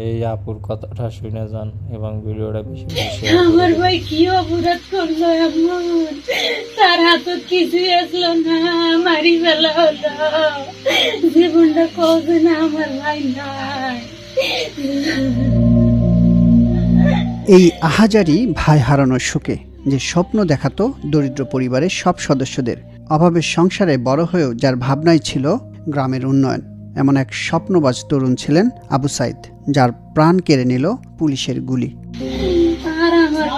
এই আপুর কথাটা শুনে যান এবং ভিডিওটা বেশি বেশি আমার ভাই কি অপরাধ করল এমন? তার হাতত কিছুই আসলো না মারি ফেলা হলো। জীবনটা কবে না আমার ভাই নাই? এই আহাজারি ভাই হারানোর শোকে যে স্বপ্ন দেখাতো দরিদ্র পরিবারের সব সদস্যদের অভাবের সংসারে বড় হয়েও যার ভাবনাই ছিল গ্রামের উন্নয়ন। এমন এক স্বপ্নবাজ তরুণ ছিলেন আবু সাইদ। যার প্রাণ কেড়ে নিল পুলিশের গুলি। আর আমার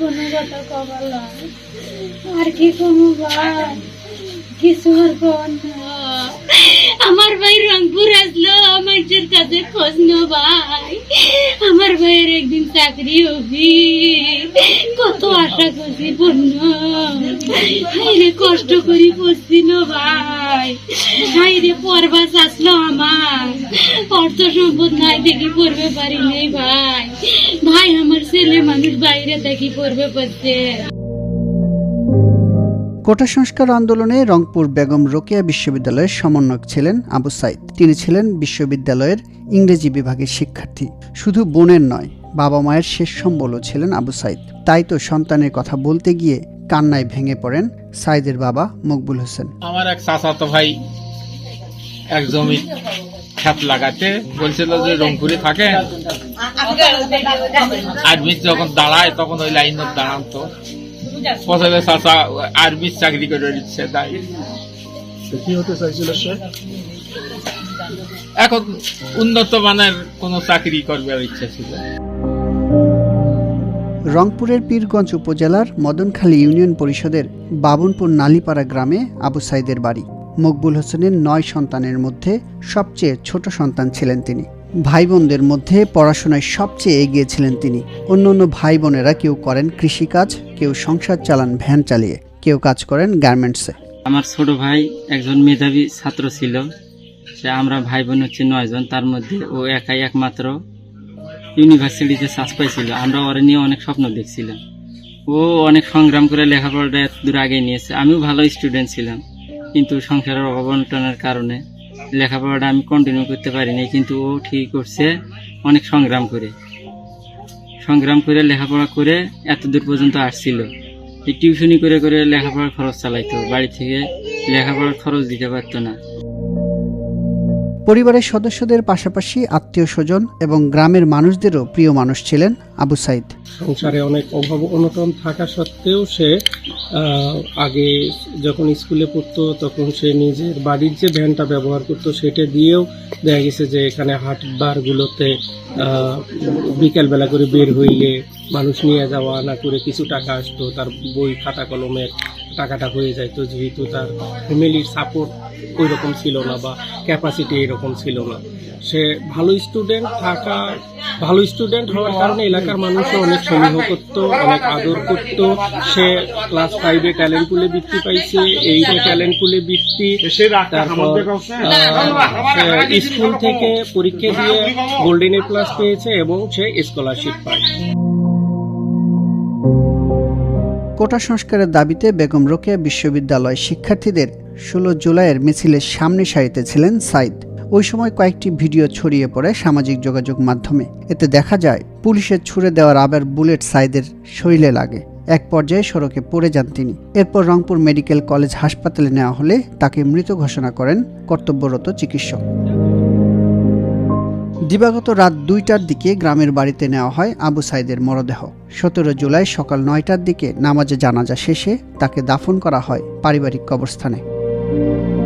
কোনো আমার ভাই রংপুর আসলো, আমার কাছে খোঁজ ভাই ভাইয়ের একদিন চাকরি হবি। কত আশা করছি বন্য কষ্ট করি পড়ছিল ভাই। হাইরে পড়বা আসলো আমার। অর্থ সম্পদ নাই দেখি পড়বে পারি নেই ভাই। ভাই, আমার ছেলে মানুষ বাইরে দেখি পড়বে পারছে। কোটা সংস্কার আন্দোলনে রংপুর বেগম রোকেয়া বিশ্ববিদ্যালয়ের সমন্বয়ক ছিলেন আবু সাইদ। তিনি ছিলেন বিশ্ববিদ্যালয়ের ইংরেজি বিভাগের শিক্ষার্থী। শুধু বোনের নয় বাবা মায়ের শেষ সম্বলও ছিলেন আবু সাইদ। তাই তো সন্তানের কথা বলতে গিয়ে কান্নায় ভেঙে পড়েন সাইদের বাবা মকবুল হোসেন। আমার এক চাচাতো ভাই এক জমি খেত লাগাতে বলছিল যে রংপুরে থাকে আর্মি যখন দাঁড়ায় তখন ওই লাইন দাঁড়ান চাচা আর্মির চাকরি করে দিচ্ছে তাই। কি হতে চাইছিল সে এখন উন্নত মানের কোন চাকরি করবার ইচ্ছা ছিল রংপুরের পীরগঞ্জ উপজেলার মদনখালী ইউনিয়ন পরিষদের বাবনপুর নালিপাড়া গ্রামে আবু সাইদের বাড়ি। মকবুল হোসেনের নয় সন্তানের মধ্যে সবচেয়ে ছোট সন্তান ছিলেন তিনি। ভাই বোনদের মধ্যে পড়াশোনায় সবচেয়ে এগিয়ে ছিলেন তিনি। অন্য অন্য ভাই বোনেরা কেউ করেন কৃষিকাজ, কেউ সংসার চালান, ভ্যান চালিয়ে, কেউ কাজ করেন গার্মেন্টসে। আমার ছোট ভাই একজন মেধাবী ছাত্র ছিল। সে আমরা ভাই বোন হচ্ছে নয়জন তার মধ্যে ও একাই একমাত্র ইউনিভার্সিটিতে চান্স পাইছিল। আমরা ওরা নিয়ে অনেক স্বপ্ন দেখছিলাম। ও অনেক সংগ্রাম করে লেখাপড়াটা দূর আগে নিয়েছে। আমিও ভালো স্টুডেন্ট ছিলাম, কিন্তু সংসারের অবন্টনের কারণে লেখাপড়াটা আমি কন্টিনিউ করতে পারিনি, কিন্তু ও ঠিক করছে অনেক সংগ্রাম করে। সংগ্রাম করে, লেখাপড়া করে এত দূর পর্যন্ত আসছিল। এই টিউশনি করে করে লেখাপড়ার খরচ চালাইতো, বাড়ি থেকে লেখাপড়ার খরচ দিতে পারতো না। পরিবারের সদস্যদের পাশাপাশি আত্মীয় স্বজন এবং গ্রামের মানুষদেরও প্রিয় মানুষ ছিলেন আবু সাইদ। সংসারে অনেক অভাব অনটন থাকা সত্ত্বেও সে আগে যখন স্কুলে পড়তো তখন সে নিজের বাড়ির যে ভ্যানটা ব্যবহার করতো সেটা দিয়েও দেখা গেছে যে এখানে হাট বারগুলোতে বিকেলবেলা করে বের হইলে মানুষ নিয়ে যাওয়া না করে কিছু টাকা আসতো, তার বই, খাতা, কলমের টাকাটা হয়ে যাইতো, যেহেতু তার ফ্যামিলির সাপোর্ট ওই রকম ছিল না বা ক্যাপাসিটি এরকম ছিল না। সে ভালো স্টুডেন্ট থাকা ভালো স্টুডেন্ট হওয়ার কারণে এলাকার মানুষও অনেক সমীহ করতো অনেক আদর করতো। সে ক্লাস ফাইভে ট্যালেন্ট পুলে বৃত্তি পাইছে এইটে ট্যালেন্ট পুলে বৃত্তি। তারপর সে স্কুল থেকে পরীক্ষা দিয়ে গোল্ডেন এ প্লাস পেয়েছে এবং সে স্কলারশিপ পায়। কোটা সংস্কারের দাবিতে বেগম রোকেয়া বিশ্ববিদ্যালয় শিক্ষার্থীদের ষোলো জুলাইয়ের মিছিলের সামনে সারিতে ছিলেন সাইদ। ওই সময় কয়েকটি ভিডিও ছড়িয়ে পড়ে সামাজিক যোগাযোগ মাধ্যমে। এতে দেখা যায়, পুলিশের ছুড়ে দেওয়ার আবার বুলেট সাইদের শরীরে লাগে। এক পর্যায়ে সড়কে পড়ে যান তিনি। এরপর রংপুর মেডিকেল কলেজ হাসপাতালে নেওয়া হলে তাকে মৃত ঘোষণা করেন কর্তব্যরত চিকিৎসক। দিবাগত রাত দুইটার দিকে গ্রামের বাড়িতে নেওয়া হয় আবু সাইদের মরদেহ। সতেরো জুলাই সকাল নয়টার দিকে নামাজে জানাজা শেষে তাকে দাফন করা হয় পারিবারিক কবরস্থানে। Música